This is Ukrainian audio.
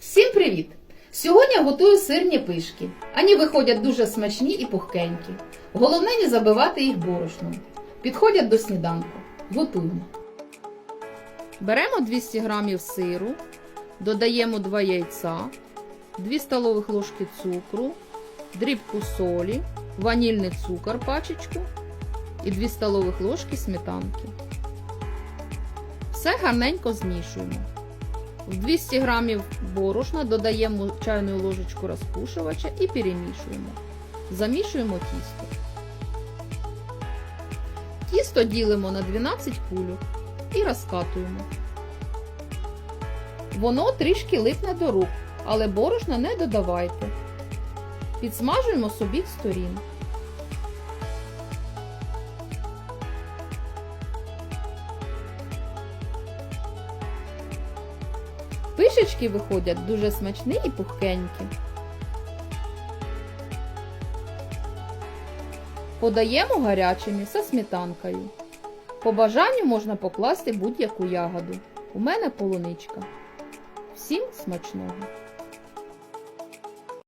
Всім привіт! Сьогодні я готую сирні пишки. Вони виходять дуже смачні і пухкенькі. Головне не забивати їх борошном. Підходять до сніданку. Готуємо. Беремо 200 г сиру, додаємо 2 яйця, 2 столових ложки цукру, дрібку солі, ванільний цукор пачечку і 2 столових ложки сметанки. Все гарненько змішуємо. В 200 г борошна додаємо чайну ложечку розпушувача і перемішуємо. Замішуємо тісто. Тісто ділимо на 12 кульок і розкатуємо. Воно трішки липне до рук, але борошна не додавайте. Підсмажуємо з обох сторін. Пишечки виходять дуже смачні і пухкенькі. Подаємо гарячими зі сметанкою. По бажанню можна покласти будь-яку ягоду. У мене полуничка. Всім смачного!